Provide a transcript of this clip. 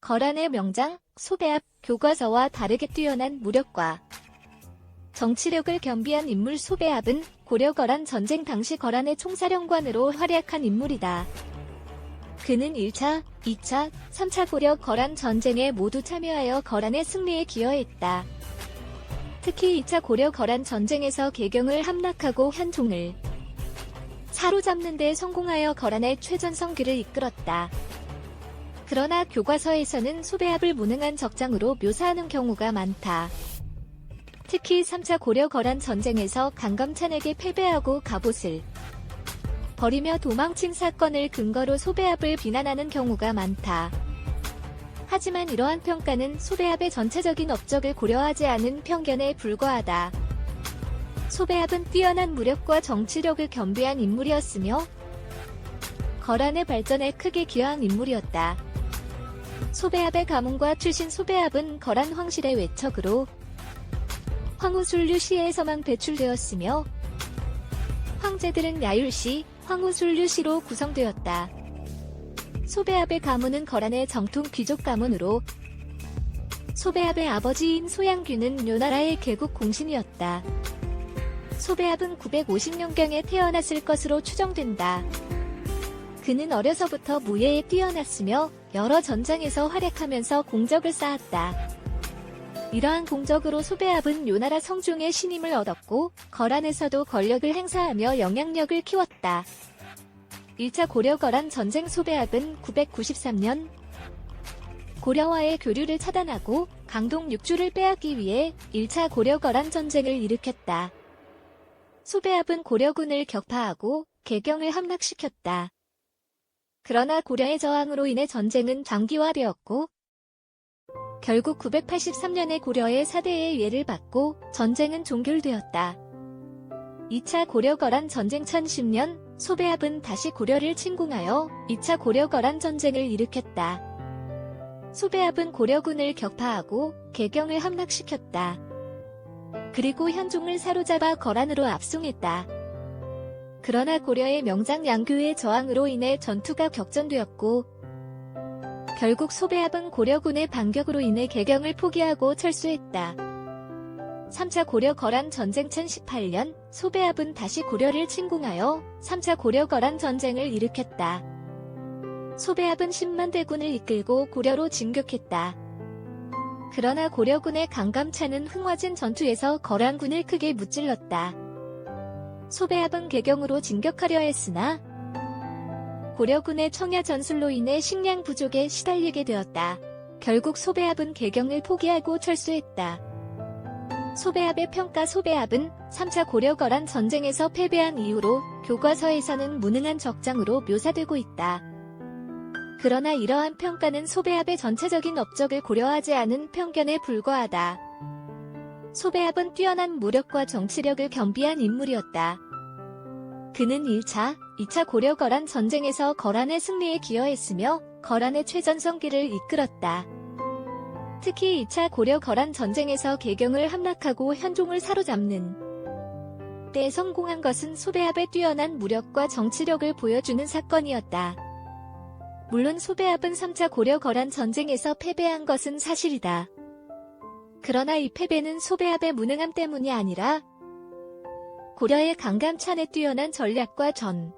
거란의 명장, 소배합, 교과서와 다르게 뛰어난 무력과 정치력을 겸비한 인물 소배합은 고려 거란 전쟁 당시 거란의 총사령관으로 활약한 인물이다. 그는 1차, 2차, 3차 고려 거란 전쟁에 모두 참여하여 거란의 승리에 기여했다. 특히 2차 고려 거란 전쟁에서 개경을 함락하고 현종을 사로잡는 데 성공하여 거란의 최전성기를 이끌었다. 그러나 교과서에서는 소배합을 무능한 적장으로 묘사하는 경우가 많다. 특히 3차 고려 거란 전쟁에서 강감찬에게 패배하고 갑옷을 버리며 도망친 사건을 근거로 소배합을 비난하는 경우가 많다. 하지만 이러한 평가는 소배합의 전체적인 업적을 고려하지 않은 편견에 불과하다. 소배합은 뛰어난 무력과 정치력을 겸비한 인물이었으며 거란의 발전에 크게 기여한 인물이었다. 소배합의 가문과 출신 소배합은 거란 황실의 외척으로 황후술류 시에서만 배출되었으며 황제들은 야율시, 황후술류시로 구성되었다. 소배합의 가문은 거란의 정통 귀족 가문으로 소배합의 아버지인 소양규는 요나라의 개국 공신이었다. 소배합은 950년경에 태어났을 것으로 추정된다. 그는 어려서부터 무예에 뛰어났으며 여러 전장에서 활약하면서 공적을 쌓았다. 이러한 공적으로 소배합은 요나라 성중의 신임을 얻었고 거란에서도 권력을 행사하며 영향력을 키웠다. 1차 고려 거란 전쟁 소배합은 993년 고려와의 교류를 차단하고 강동 육주를 빼앗기 위해 1차 고려 거란 전쟁을 일으켰다. 소배합은 고려군을 격파하고 개경을 함락시켰다. 그러나 고려의 저항으로 인해 전쟁은 장기화되었고 결국 983년에 고려의 사대의 예를 받고 전쟁은 종결되었다. 2차 고려거란 전쟁 1010년 소배합은 다시 고려를 침공하여 2차 고려거란 전쟁을 일으켰다. 소배합은 고려군을 격파하고 개경을 함락시켰다. 그리고 현종을 사로잡아 거란으로 압송했다. 그러나 고려의 명장 양교의 저항으로 인해 전투가 격전되었고 결국 소배합은 고려군의 반격으로 인해 개경을 포기하고 철수했다. 3차 고려 거란 전쟁 1018년 소배합은 다시 고려를 침공하여 3차 고려 거란 전쟁을 일으켰다. 소배합은 10만 대군을 이끌고 고려로 진격했다. 그러나 고려군의 강감찬은 흥화진 전투에서 거란군을 크게 무찔렀다. 소배합은 개경으로 진격하려 했으나 고려군의 청야 전술로 인해 식량 부족에 시달리게 되었다. 결국 소배합은 개경을 포기하고 철수했다. 소배합의 평가 소배합은 3차 고려거란 전쟁에서 패배한 이후로 교과서에서는 무능한 적장으로 묘사되고 있다. 그러나 이러한 평가는 소배합의 전체적인 업적을 고려하지 않은 편견에 불과하다. 소배합은 뛰어난 무력과 정치력을 겸비한 인물이었다. 그는 1차, 2차 고려 거란 전쟁에서 거란의 승리에 기여했으며 거란의 최전성기를 이끌었다. 특히 2차 고려 거란 전쟁에서 개경을 함락하고 현종을 사로잡는 때 성공한 것은 소배합의 뛰어난 무력과 정치력을 보여주는 사건이었다. 물론 소배합은 3차 고려 거란 전쟁에서 패배한 것은 사실이다. 그러나 이 패배는 소배합의 무능함 때문이 아니라 고려의 강감찬의 뛰어난 전략과 전